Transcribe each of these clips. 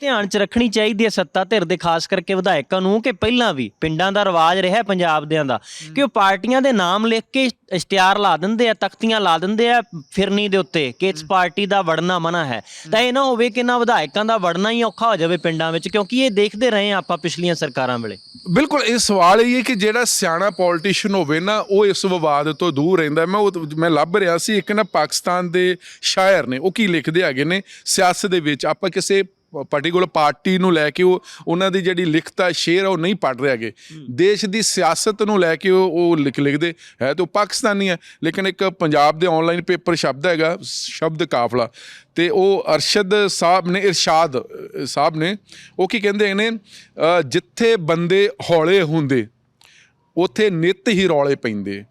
ਧਿਆਨ 'ਚ ਰੱਖਣੀ ਚਾਹੀਦੀ ਹੈ ਸੱਤਾ ਧਿਰ ਦੇ ਖਾਸ ਕਰਕੇ ਵਿਧਾਇਕਾਂ ਨੂੰ ਕਿ ਪਹਿਲਾਂ ਵੀ ਪਿੰਡਾਂ ਦਾ ਰਿਵਾਜ ਰਿਹਾ ਪੰਜਾਬ ਦਿਆਂ ਦਾ ਕਿ ਉਹ ਪਾਰਟੀਆਂ ਦੇ ਨਾਮ ਲਿਖ ਕੇ ਇਸ਼ਤਿਹਾਰ ਲਾ ਦਿੰਦੇ ਆ ਤਖਤੀਆਂ ਲਾ ਦਿੰਦੇ ਆ ਫਿਰਨੀ ਦੇ ਉੱਤੇ ਕਿ ਇਸ ਪਾਰਟੀ ਦਾ ਵੜਨਾ ਮਨਾ ਹੈ। ਤਾਂ ਇਹ ਨਾ ਹੋਵੇ ਕਿ ਇਹਨਾਂ ਵਿਧਾਇਕਾਂ ਦਾ ਵੜਨਾ ਹੀ ਔਖਾ ਹੋ ਜਾਵੇ ਪਿੰਡਾਂ ਵਿੱਚ ਕਿਉਂਕਿ ਇਹ ਦੇਖਦੇ ਰਹੇ ਆ ਆਪਾਂ ਪਿਛਲੀਆਂ ਸਰਕਾਰਾਂ ਵੇਲੇ। ਬਿਲਕੁਲ ਇਹ ਸਵਾਲ ਇਹ ਹੈ ਕਿ ਜਿਹੜਾ ਸਿਆਣਾ ਪੋਲੀਟੀਸ਼ੀਅਨ ਹੋਵੇ ਨਾ ਉਹ ਇਸ ਵਿਵਾਦ ਤੋਂ ਦੂਰ ਰਹਿੰਦਾ ਮੈਂ ਉਹ ਮੈਂ ਲੱਭ ਰਿਹਾ ਸੀ ਇੱਕ ਨਾ ਪਾਕਿਸਤਾਨ ਦੇ ਸ਼ਾਇਰ ਨੇ ਉਹ ਕੀ ਲਿਖਦੇ ਹੈਗੇ ਨੇ ਸਿਆਸਤ ਦੇ ਵਿੱਚ ਆਪਾਂ ਕਿਸੇ ਪਾਰਟਿਕੂਲਰ ਪਾਰਟੀ ਨੂੰ ਲੈ ਕੇ ਉਹ ਉਹਨਾਂ ਦੀ ਜਿਹੜੀ ਲਿਖਤ ਸ਼ੇਰ ਉਹ ਨਹੀਂ ਪੜ ਰਹੇ ਹੈਗੇ। ਦੇਸ਼ ਦੀ ਸਿਆਸਤ ਨੂੰ ਲੈ ਕੇ ਉਹ ਉਹ ਲਿਖ ਲਿਖਦੇ। ਹੈ ਤੇ ਉਹ ਪਾਕਿਸਤਾਨੀ ਹੈ ਲੇਕਿਨ ਇੱਕ ਪੰਜਾਬ ਦੇ ਆਨਲਾਈਨ ਪੇਪਰ ਸ਼ਬਦ ਹੈਗਾ ਸ਼ਬਦ ਕਾਫਲਾ। ਤੇ ਉਹ ਅਰਸ਼ਦ ਸਾਹਿਬ ਨੇ ਇਰਸ਼ਾਦ ਸਾਹਿਬ ਨੇ ਉਹ ਕੀ ਕਹਿੰਦੇ ਨੇ ਜਿੱਥੇ ਬੰਦੇ ਹੌਲੇ ਹੁੰਦੇ ਉਥੇ ਨਿਤ ਹੀ ਰੌਲੇ ਪੈਂਦੇ।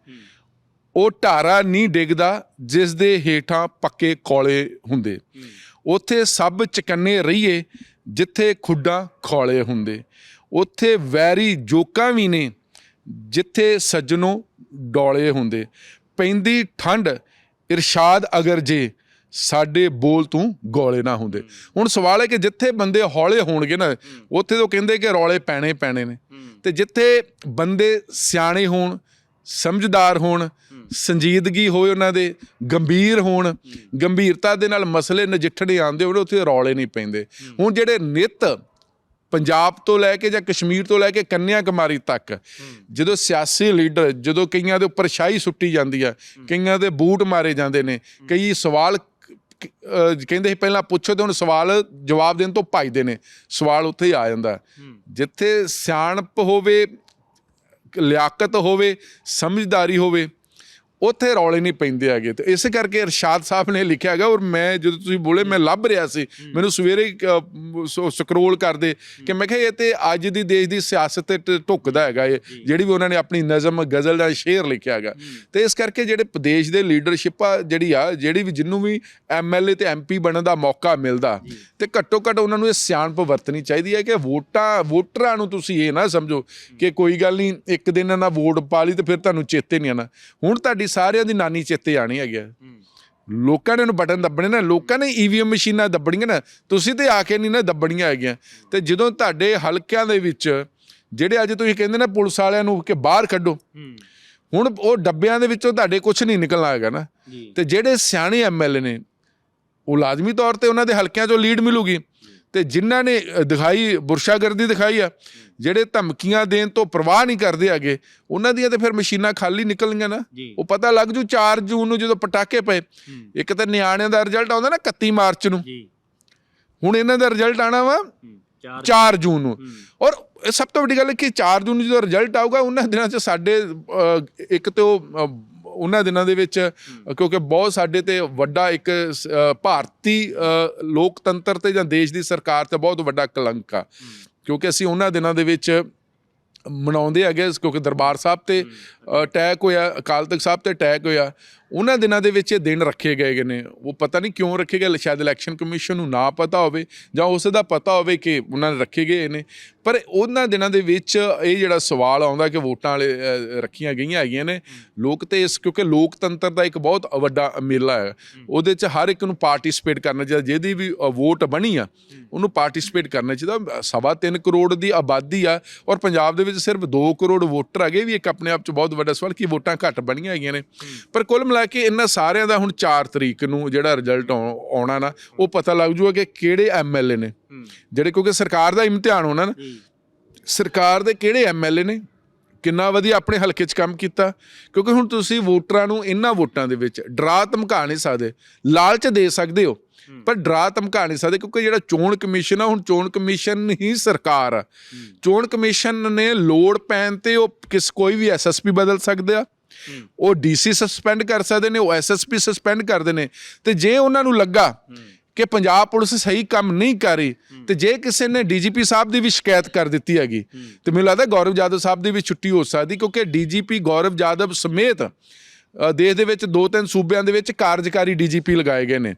ਉਹ ਢਾਰਾ ਨਹੀਂ ਡਿੱਗਦਾ ਜਿਸ ਦੇ ਹੇਠਾਂ ਪੱਕੇ ਕੋਲੇ ਹੁੰਦੇ। ਉਥੇ ਸਭ ਚਕੰਨੇ ਰਹੀਏ ਜਿੱਥੇ ਖੁੱਡਾਂ ਖੋਲੇ ਹੁੰਦੇ। ਉਥੇ ਵੈਰੀ ਜੋਕਾਂ ਵੀ ਨੇ ਜਿੱਥੇ ਸੱਜਣੋਂ ਡੋਲੇ ਹੁੰਦੇ। ਪੈਂਦੀ ਠੰਡ ਇਰਸ਼ਾਦ ਅਗਰ ਜੇ ਸਾਡੇ ਬੋਲ ਤੂੰ ਗੋਲੇ ਨਾ ਹੁੰਦੇ। ਹੁਣ ਸਵਾਲ ਹੈ ਕਿ ਜਿੱਥੇ ਬੰਦੇ ਹੌਲੇ ਹੋਣਗੇ ਨਾ ਉੱਥੇ ਤੋਂ ਕਹਿੰਦੇ ਕਿ ਰੌਲੇ ਪੈਣੇ ਪੈਣੇ ਨੇ। ਤੇ ਜਿੱਥੇ ਬੰਦੇ ਸਿਆਣੇ ਹੋਣ ਸਮਝਦਾਰ ਹੋਣ, ਸੰਜੀਦਗੀ ਹੋਏ ਉਹਨਾਂ ਦੇ, ਗੰਭੀਰ ਹੋਣ, ਗੰਭੀਰਤਾ ਦੇ ਨਾਲ ਮਸਲੇ ਨਜਿੱਠਣੇ ਆਉਂਦੇ ਹੋਣ, ਉੱਥੇ ਰੌਲੇ ਨਹੀਂ ਪੈਂਦੇ। ਹੁਣ ਜਿਹੜੇ ਨਿਤ ਪੰਜਾਬ ਤੋਂ ਲੈ ਕੇ ਜਾਂ ਕਸ਼ਮੀਰ ਤੋਂ ਲੈ ਕੇ ਕੰਨਿਆ ਕੁਮਾਰੀ ਤੱਕ, ਜਦੋਂ ਸਿਆਸੀ ਲੀਡਰ, ਜਦੋਂ ਕਈਆਂ ਦੇ ਉੱਪਰ ਸ਼ਾਹੀ ਸੁੱਟੀ ਜਾਂਦੀ ਆ, ਕਈਆਂ ਦੇ ਬੂਟ ਮਾਰੇ ਜਾਂਦੇ ਨੇ, ਕਈ ਸਵਾਲ ਕਹਿੰਦੇ ਸੀ ਪਹਿਲਾਂ ਪੁੱਛੋ ਤੇ ਹੁਣ ਸਵਾਲ ਜਵਾਬ ਦੇਣ ਤੋਂ ਭੱਜਦੇ ਨੇ, ਸਵਾਲ ਉੱਥੇ ਹੀ ਆ ਜਾਂਦਾ। ਜਿੱਥੇ ਸਿਆਣਪ ਹੋਵੇ ਲਿਆਕਤ ਹੋਵੇ ਸਮਝਦਾਰੀ ਹੋਵੇ ਉੱਥੇ ਰੌਲੇ ਨਹੀਂ ਪੈਂਦੇ ਹੈਗੇ। ਤੇ ਇਸੇ ਕਰਕੇ ਇਰਸ਼ਾਦ ਸਾਹਿਬ ਨੇ ਲਿਖਿਆ ਹੈਗਾ ਔਰ ਮੈਂ ਜਦੋਂ ਤੁਸੀਂ ਬੋਲੇ ਮੈਂ ਲੱਭ ਰਿਹਾ ਸੀ। ਮੈਨੂੰ ਸਵੇਰੇ ਸਕਰੋਲ ਕਰਦੇ। ਕਿ ਮੈਂ ਕਿਹਾ ਇਹ ਤੇ ਅੱਜ ਦੀ ਦੇਸ਼ ਦੀ ਸਿਆਸਤ ਤੇ ਢੁੱਕਦਾ ਹੈਗਾ ਇਹ। ਜਿਹੜੀ ਵੀ ਉਹਨਾਂ ਨੇ ਆਪਣੀ ਨਜ਼ਮ ਗਜ਼ਲ ਦਾ ਸ਼ੇਰ ਲਿਖਿਆ ਹੈਗਾ। ਤੇ ਇਸ ਕਰਕੇ ਜਿਹੜੇ ਪ੍ਰਦੇਸ਼ ਦੇ ਲੀਡਰਸ਼ਿਪ ਆ ਜਿਹੜੀ ਆ ਜਿਹੜੀ ਵੀ ਜਿੰਨੂੰ ਵੀ ਐਮਐਲਏ ਤੇ ਐਮਪੀ ਬਣਨ ਦਾ ਮੌਕਾ ਮਿਲਦਾ ਤੇ ਘੱਟੋ ਘੱਟ ਉਹਨਾਂ ਨੂੰ ਇਹ ਸਿਆਣਪ ਵਰਤਣੀ ਚਾਹੀਦੀ ਹੈ ਕਿ ਵੋਟਾਂ ਵੋਟਰਾਂ ਨੂੰ ਤੁਸੀਂ ਇਹ ਨਾ ਸਮਝੋ ਕਿ ਕੋਈ ਗੱਲ ਨਹੀਂ ਇੱਕ ਦਿਨ ਇਹਨਾਂ ਵੋਟ ਪਾ ਲਈ ਤੇ ਫਿਰ ਤੁਹਾਨੂੰ ਚੇਤੇ ਨਹੀਂ ਆਣਾ ਹੁਣ ਤੁਹਾਡੀ ਸਾਰਿਆਂ ਦੀ ਨਾਨੀ ਚੇਤੇ ਆਣੀ ਹੈਗੀ ਆ। ਲੋਕਾਂ ਨੇ ਉਹਨੂੰ ਬਟਨ ਦੱਬਣੇ ਨਾ ਲੋਕਾਂ ਨੇ ਈਵੀਐਮ ਮਸ਼ੀਨਾਂ ਦੱਬਣੀਆਂ ਨਾ ਤੁਸੀਂ ਤੇ ਆ ਕੇ ਨਹੀਂ ਨਾ ਦੱਬਣੀਆਂ ਹੈਗੀਆਂ। ਤੇ ਜਦੋਂ ਤੁਹਾਡੇ ਹਲਕਿਆਂ ਦੇ ਵਿੱਚ ਜਿਹੜੇ ਅੱਜ ਤੁਸੀਂ ਕਹਿੰਦੇ ਨਾ ਪੁਲਿਸ ਵਾਲਿਆਂ ਨੂੰ ਕਿ ਬਾਹਰ ਕੱਢੋ ਹੁਣ ਉਹ ਡੱਬਿਆਂ ਦੇ ਵਿੱਚੋਂ ਤੁਹਾਡੇ ਕੁਝ ਨਹੀਂ ਨਿਕਲਣਾ ਹੈਗਾ ਨਾ। ਜੀ। ਤੇ ਜਿਹੜੇ ਸਿਆਣੇ ਐਮਐਲਏ ਨੇ ਉਹ ਲਾਜ਼ਮੀ ਤੌਰ ਤੇ ਉਹਨਾਂ ਦੇ ਹਲਕਿਆਂ ਚੋਂ ਲੀਡ ਮਿਲੂਗੀ। ਤੇ ਜਿਨ੍ਹਾਂ ਨੇ ਦਿਖਾਈ ਬੁਰਸ਼ਾਗਰਦੀ ਦਿਖਾਈ ਆ ਜਿਹੜੇ ਧਮਕੀਆਂ ਦੇਣ ਤੋਂ ਪਰਵਾਹ ਨਹੀਂ ਕਰਦੇ ਹੈਗੇ ਉਹਨਾਂ ਦੀਆਂ ਤੇ ਫਿਰ ਮਸ਼ੀਨਾਂ ਖਾਲੀ ਨਿਕਲਣਗੀਆਂ ਨਾ। ਉਹ ਪਤਾ ਲੱਗ ਜੂ 4 ਜੂਨ ਨੂੰ ਜਦੋਂ ਪਟਾਕੇ ਪਏ ਇੱਕ ਤਾਂ ਨਿਆਣਿਆਂ ਦਾ ਰਿਜ਼ਲਟ ਆਉਂਦਾ ਨਾ 31 ਮਾਰਚ ਨੂੰ। ਹੁਣ ਇਹਨਾਂ ਦਾ ਰਿਜ਼ਲਟ ਆਣਾ ਵਾ 4 ਜੂਨ ਨੂੰ। ਔਰ ਸਭ ਤੋਂ ਵੱਡੀ ਗੱਲ ਹੈ ਕਿ 4 ਜੂਨ ਨੂੰ ਜਦੋਂ ਰਿਜ਼ਲਟ ਆਊਗਾ ਉਹਨਾਂ ਦਿਨਾਂ 'ਚ ਸਾਡੇ ਇੱਕ ਤੇ ਉਹ ਉਹਨਾਂ ਦਿਨਾਂ ਦੇ ਵਿੱਚ ਕਿਉਂਕਿ ਬਹੁਤ ਸਾਡੇ ਤੇ ਵੱਡਾ ਇੱਕ ਭਾਰਤੀ ਲੋਕਤੰਤਰ ਤੇ ਜਾਂ ਦੇਸ਼ ਦੀ ਸਰਕਾਰ ਤੇ ਬਹੁਤ ਵੱਡਾ ਕਲੰਕ ਆ। ਕਿਉਂਕਿ ਅਸੀਂ ਉਹਨਾਂ ਦਿਨਾਂ ਦੇ ਵਿੱਚ ਮਨਾਉਂਦੇ ਹੈਗੇ ਕਿਉਂਕਿ ਦਰਬਾਰ ਸਾਹਿਬ ਤੇ ਅਟੈਕ ਹੋਇਆ ਅਕਾਲ ਤਖਤ ਸਾਹਿਬ ਤੇ ਅਟੈਕ ਹੋਇਆ। ਉਹਨਾਂ ਦਿਨਾਂ ਦੇ ਵਿੱਚ ਇਹ ਦਿਨ ਰੱਖੇ ਗਏ ਗੇ ਨੇ। ਉਹ ਪਤਾ ਨਹੀਂ ਕਿਉਂ ਰੱਖੇ ਗਏ, ਸ਼ਾਇਦ ਇਲੈਕਸ਼ਨ ਕਮਿਸ਼ਨ ਨੂੰ ਨਾ ਪਤਾ ਹੋਵੇ ਜਾਂ ਉਸ ਦਾ ਪਤਾ ਹੋਵੇ ਕਿ ਉਹਨਾਂ ਨੇ ਰੱਖੇ ਗਏ ਨੇ। ਪਰ ਉਹਨਾਂ ਦਿਨਾਂ ਦੇ ਵਿੱਚ ਇਹ ਜਿਹੜਾ ਸਵਾਲ ਆਉਂਦਾ ਕਿ ਵੋਟਾਂ ਵਾਲੇ ਰੱਖੀਆਂ ਗਈਆਂ ਹੈਗੀਆਂ ਨੇ। ਲੋਕ ਤੇ ਇਸ, ਕਿਉਂਕਿ ਲੋਕਤੰਤਰ ਦਾ ਇੱਕ ਬਹੁਤ ਵੱਡਾ ਮੇਲਾ ਹੈ। ਉਹਦੇ 'ਚ ਹਰ ਇੱਕ ਨੂੰ ਪਾਰਟਿਸਿਪੇਟ ਕਰਨਾ ਚਾਹੀਦਾ। ਜਿਹਦੀ ਵੀ ਵੋਟ ਬਣੀ ਆ, ਉਹਨੂੰ ਪਾਰਟਿਸਿਪੇਟ ਕਰਨਾ ਚਾਹੀਦਾ। ਸਵਾ ਤਿੰਨ ਕਰੋੜ ਦੀ ਆਬਾਦੀ ਆ ਔਰ ਪੰਜਾਬ ਦੇ ਵਿੱਚ ਸਿਰਫ 2 ਕਰੋੜ ਵੋਟਰ ਹੈਗੇ। ਵੀ ਇੱਕ ਆਪਣੇ ਆਪ 'ਚ ਬਹੁਤ ਵੱਡਾ ਸਵਾਲ ਕਿ ਵੋਟਾਂ ਘੱਟ ਬਣੀਆਂ ਹੈਗੀਆਂ ਨੇ। ਪਰ ਕੁੱਲ ਮਿਲਾ ਕੇ ਇਹਨਾਂ ਸਾਰਿਆਂ ਦਾ ਹੁਣ 4 ਤਰੀਕ ਨੂੰ ਜਿਹੜਾ ਰਿਜ਼ਲਟ ਆਉਣਾ ਨਾ ਉਹ ਪਤਾ ਲੱਗ ਜੂਗਾ ਕਿ ਕਿਹੜੇ ਐਮਐਲਏ ਨੇ। ਜਿਹੜੇ ਕਿਉਂਕਿ ਸਰਕਾਰ ਦਾ ਇਮਤਿਹਾਨ ਹੋਣਾ ਨਾ ਸਰਕਾਰ ਦੇ ਕਿਹੜੇ ਐਮਐਲਏ ਨੇ ਕਿੰਨਾ ਵਧੀਆ ਆਪਣੇ ਹਲਕੇ 'ਚ ਕੰਮ ਕੀਤਾ। ਕਿਉਂਕਿ ਹੁਣ ਤੁਸੀਂ ਵੋਟਰਾਂ ਨੂੰ ਇਹਨਾਂ ਵੋਟਾਂ ਦੇ ਵਿੱਚ ਡਰਾ ਧਮਕਾ ਨਹੀਂ ਸਕਦੇ ਲਾਲਚ ਦੇ ਸਕਦੇ ਹੋ। ਪਰ ਡਰਾ ਧਮਕਾ ਨਹੀਂ ਸਕਦੇ ਕਿਉਂਕਿ ਜਿਹੜਾ ਚੋਣ ਕਮਿਸ਼ਨ ਆ ਹੁਣ ਚੋਣ ਕਮਿਸ਼ਨ ਹੀ ਸਰਕਾਰ ਆ। ਚੋਣ ਕਮਿਸ਼ਨ ਨੇ ਲੋੜ ਪੈਣ ਤੇ ਉਹ ਕਿਸ ਕੋਈ ਵੀ ਐਸਐਸਪੀ ਬਦਲ ਸਕਦੇ ਆ। ਉਹ ਡੀਸੀ ਸਸਪੈਂਡ ਕਰ ਸਕਦੇ ਨੇ ਉਹ ਐਸਐਸਪੀ ਸਸਪੈਂਡ ਕਰਦੇ ਨੇ। ਤੇ ਜੇ ਉਹਨਾਂ ਨੂੰ ਲੱਗਾ ਕਿ ਪੰਜਾਬ ਪੁਲਿਸ ਸਹੀ ਕੰਮ ਨਹੀਂ ਕਰ ਰਹੀ ਤੇ ਜੇ ਕਿਸੇ ਨੇ ਡੀਜੀਪੀ ਸਾਹਿਬ ਦੀ ਵੀ ਸ਼ਿਕਾਇਤ ਕਰ ਦਿੱਤੀ ਹੈਗੀ ਤੇ ਮੈਨੂੰ ਲੱਗਦਾ ਗੌਰਵ ਜਾਦਵ ਸਾਹਿਬ ਦੀ ਵੀ ਛੁੱਟੀ ਹੋ ਸਕਦੀ ਕਿਉਂਕਿ ਡੀਜੀਪੀ ਗੌਰਵ ਜਾਦਵ ਸਮੇਤ ਦੇਸ਼ ਦੇ ਵਿੱਚ ਦੋ ਤਿੰਨ ਸੂਬਿਆਂ ਦੇ ਵਿੱਚ ਕਾਰਜਕਾਰੀ ਡੀਜੀਪੀ ਲਗਾਏ ਗਏ ਨੇ।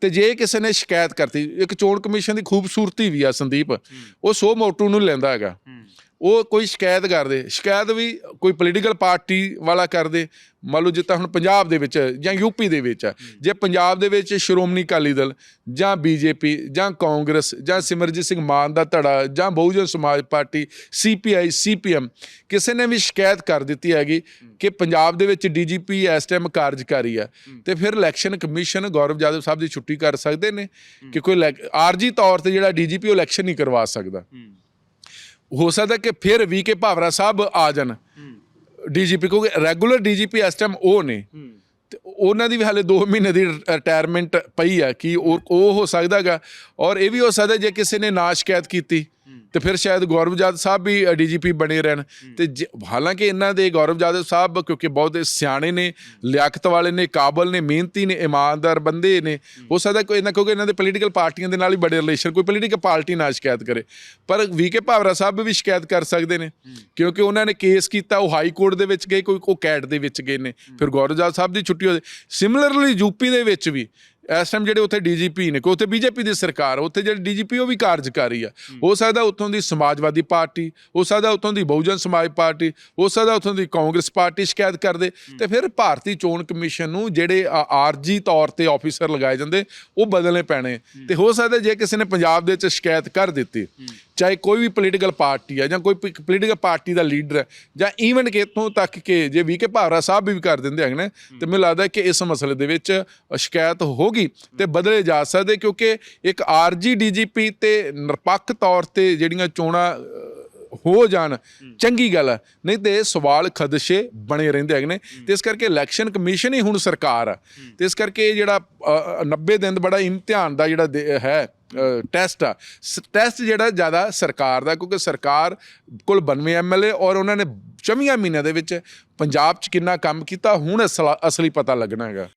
ਤੇ ਜੇ ਕਿਸੇ ਨੇ ਸ਼ਿਕਾਇਤ ਕਰਤੀ ਇੱਕ ਚੋਣ ਕਮਿਸ਼ਨ ਦੀ ਖੂਬਸੂਰਤੀ ਵੀ ਆ ਸੰਦੀਪ ਉਹ ਸੋ ਮੋਟੂ ਨੂੰ ਲੈਂਦਾ ਹੈਗਾ। ਉਹ ਕੋਈ ਸ਼ਿਕਾਇਤ ਕਰਦੇ ਸ਼ਿਕਾਇਤ ਵੀ ਕੋਈ ਪੋਲੀਟੀਕਲ ਪਾਰਟੀ ਵਾਲਾ ਕਰਦੇ ਮੰਨ ਲਓ ਜਿੱਦਾਂ ਹੁਣ ਪੰਜਾਬ ਦੇ ਵਿੱਚ ਜਾਂ ਯੂਪੀ ਦੇ ਵਿੱਚ। ਜੇ ਪੰਜਾਬ ਦੇ ਵਿੱਚ ਸ਼੍ਰੋਮਣੀ ਅਕਾਲੀ ਦਲ ਜਾਂ ਬੀਜੇਪੀ ਜਾਂ ਕਾਂਗਰਸ ਜਾਂ ਸਿਮਰਜੀਤ ਸਿੰਘ ਮਾਨ ਦਾ ਧੜਾ ਜਾਂ ਬਹੁਜਨ ਸਮਾਜ ਪਾਰਟੀ ਸੀਪੀਆਈ ਸੀਪੀਐਮ ਕਿਸੇ ਨੇ ਵੀ ਸ਼ਿਕਾਇਤ ਕਰ ਦਿੱਤੀ ਹੈਗੀ ਕਿ ਪੰਜਾਬ ਦੇ ਵਿੱਚ ਡੀਜੀਪੀ ਇਸ ਟਾਈਮ ਕਾਰਜਕਾਰੀ ਆ ਤੇ ਫਿਰ ਇਲੈਕਸ਼ਨ ਕਮਿਸ਼ਨ ਗੌਰਵ ਜਾਦਵ ਸਾਹਿਬ ਦੀ ਛੁੱਟੀ ਕਰ ਸਕਦੇ ਨੇ ਕਿ ਕੋਈ ਆਰਜੀ ਤੌਰ ਤੇ ਜਿਹੜਾ ਡੀਜੀਪੀ ਇਲੈਕਸ਼ਨ ਨਹੀਂ ਕਰਵਾ ਸਕਦਾ। ਹੋ ਸਕਦਾ ਕਿ ਫਿਰ ਵੀ ਕੇ ਭਾਵਰਾ ਸਾਹਿਬ ਆ ਜਾਣ। ਡੀਜੀਪੀ ਕਿਉਂਕਿ ਰੈਗੂਲਰ ਡੀਜੀਪੀ ਇਸ ਟਾਈਮ ਉਹ ਨੇ। ਤੇ ਉਹਨਾਂ ਦੀ ਵੀ ਹਾਲੇ 2 ਮਹੀਨੇ ਦੀ ਰਿਟਾਇਰਮੈਂਟ ਪਈ ਆ ਕਿ ਉਹ ਉਹ ਹੋ ਸਕਦਾਗਾ ਔਰ ਇਹ ਵੀ ਹੋ ਸਕਦਾ ਜੇ ਕਿਸੇ ਨੇ ਨਾ ਸ਼ਿਕਾਇਤ ਕੀਤੀ। ਤੇ ਫਿਰ ਸ਼ਾਇਦ ਗੌਰਵ ਜਾਦਵ ਸਾਹਿਬ ਵੀ ਡੀਜੀਪੀ ਬਣੇ ਰਹਿਣ। ਤੇ ਹਾਲਾਂਕਿ ਇਹਨਾਂ ਦੇ ਗੌਰਵ ਜਾਦਵ ਸਾਹਿਬ ਕਿਉਂਕਿ ਬਹੁਤ ਸਿਆਣੇ ਨੇ ਲਿਆਕਤ ਵਾਲੇ ਨੇ ਕਾਬਲ ਨੇ ਮਿਹਨਤੀ ਨੇ ਇਮਾਨਦਾਰ ਬੰਦੇ ਨੇ ਹੋ। ਸਕਦਾ ਕੋਈ ਇਹਨਾਂ ਕਿਉਂਕਿ ਇਹਨਾਂ ਦੇ ਪੋਲੀਟੀਕਲ ਪਾਰਟੀਆਂ ਦੇ ਨਾਲ ਹੀ ਬੜੇ ਰਿਲੇਸ਼ਨ ਕੋਈ ਪੋਲੀਟੀਕਲ ਪਾਰਟੀ ਨਾ ਸ਼ਿਕਾਇਤ ਕਰੇ। ਪਰ ਵੀਕੇ ਭਾਵਰਾ ਸਾਹਿਬ ਵੀ ਸ਼ਿਕਾਇਤ ਕਰ ਸਕਦੇ ਨੇ ਕਿਉਂਕਿ ਉਹਨਾਂ ਨੇ ਕੇਸ ਕੀਤਾ ਉਹ ਹਾਈ ਕੋਰਟ ਦੇ ਵਿੱਚ ਗਏ ਕੋਈ ਉਹ ਕੈਟ ਦੇ ਵਿੱਚ ਗਏ ਨੇ। ਫਿਰ ਗੌਰਵ ਜਾਦਵ ਸਾਹਿਬ ਦੀ ਛੁੱਟੀ ਹੋ ਸਿਮਿਲਰਲੀ ਯੂਪੀ ਦੇ ਵਿੱਚ ਵੀ ਇਸ ਟਾਈਮ ਜਿਹੜੇ ਉੱਥੇ ਡੀਜੀਪੀ ਨੇ, ਕੋਈ ਉੱਥੇ ਬੀਜੇਪੀ ਦੀ ਸਰਕਾਰ ਉੱਥੇ ਜਿਹੜੇ ਡੀਜੀਪੀ ਉਹ ਵੀ ਕਾਰਜਕਾਰੀ ਆ। ਹੋ ਸਕਦਾ ਉੱਥੋਂ ਦੀ ਸਮਾਜਵਾਦੀ ਪਾਰਟੀ, ਹੋ ਸਕਦਾ ਉੱਥੋਂ ਦੀ ਬਹੁਜਨ ਸਮਾਜ ਪਾਰਟੀ, ਹੋ ਸਕਦਾ ਉੱਥੋਂ ਦੀ ਕਾਂਗਰਸ ਪਾਰਟੀ ਸ਼ਿਕਾਇਤ ਕਰਦੇ, ਤੇ ਫਿਰ ਭਾਰਤੀ ਚੋਣ ਕਮਿਸ਼ਨ ਨੂੰ ਜਿਹੜੇ ਆਰਜੀ ਤੌਰ ਤੇ ਆਫੀਸਰ ਲਗਾਏ ਜਾਂਦੇ, ਉਹ ਬਦਲਣੇ ਪੈਣੇ। ਤੇ ਹੋ ਸਕਦਾ ਜੇ ਕਿਸੇ ਨੇ ਪੰਜਾਬ ਦੇ ਵਿੱਚ ਸ਼ਿਕਾਇਤ ਕਰ ਦਿੱਤੀ ਚਾਹੇ ਕੋਈ ਵੀ ਪੋਲੀਟੀਕਲ ਪਾਰਟੀ ਹੈ ਜਾਂ ਕੋਈ ਪੋਲੀਟੀਕਲ ਪਾਰਟੀ ਦਾ ਲੀਡਰ ਹੈ ਜਾਂ ਈਵਨ ਕਿ ਇੱਥੋਂ ਤੱਕ ਕਿ ਜੇ ਵੀ ਕੇ ਭਾਵਰਾ ਸਾਹਿਬ ਵੀ ਕਰ ਦਿੰਦੇ ਹੈਗੇ ਨੇ, ਤੇ ਮੈਨੂੰ ਲੱਗਦਾ ਕਿ ਇਸ ਮਸਲੇ ਦੇ ਵਿੱਚ ਸ਼ਿਕਾਇਤ ਹੋਗੀ ਤੇ ਬਦਲੇ ਜਾ ਸਕਦੇ ਕਿਉਂਕਿ ਇੱਕ ਆਰਜੀ ਡੀਜੀਪੀ ਤੇ ਨਿਰਪੱਖ ਤੌਰ ਤੇ ਜਿਹੜੀਆਂ ਚੋਣਾਂ ਹੋ ਜਾਣ। ਚੰਗੀ ਗੱਲ ਹੈ ਨਹੀਂ ਤੇ ਸਵਾਲ ਖਦਸ਼ੇ ਬਣੇ ਰਹਿੰਦੇ ਹੈਗੇ ਨੇ। ਤੇ ਇਸ ਕਰਕੇ ਇਲੈਕਸ਼ਨ ਕਮਿਸ਼ਨ ਹੀ ਹੁਣ ਸਰਕਾਰ ਆ। ਤੇ ਇਸ ਕਰਕੇ ਜਿਹੜਾ ਅ, 90 ਦਿਨ ਬੜਾ ਇਮਤਿਹਾਨ ਦਾ ਜਿਹੜਾ ਹੈ ਟੈਸਟ ਆ। ਟੈਸਟ ਜਿਹੜਾ ਜ਼ਿਆਦਾ ਸਰਕਾਰ ਦਾ ਕਿਉਂਕਿ ਸਰਕਾਰ ਕੋਲ 92 ਐਮਐਲਏ ਔਰ ਉਹਨਾਂ ਨੇ 24 ਮਹੀਨਿਆਂ ਦੇ ਵਿੱਚ ਪੰਜਾਬ 'ਚ ਕਿੰਨਾ ਕੰਮ ਕੀਤਾ ਹੁਣ ਅਸਲਾ- ਅਸਲੀ ਪਤਾ ਲੱਗਣਾ ਹੈਗਾ।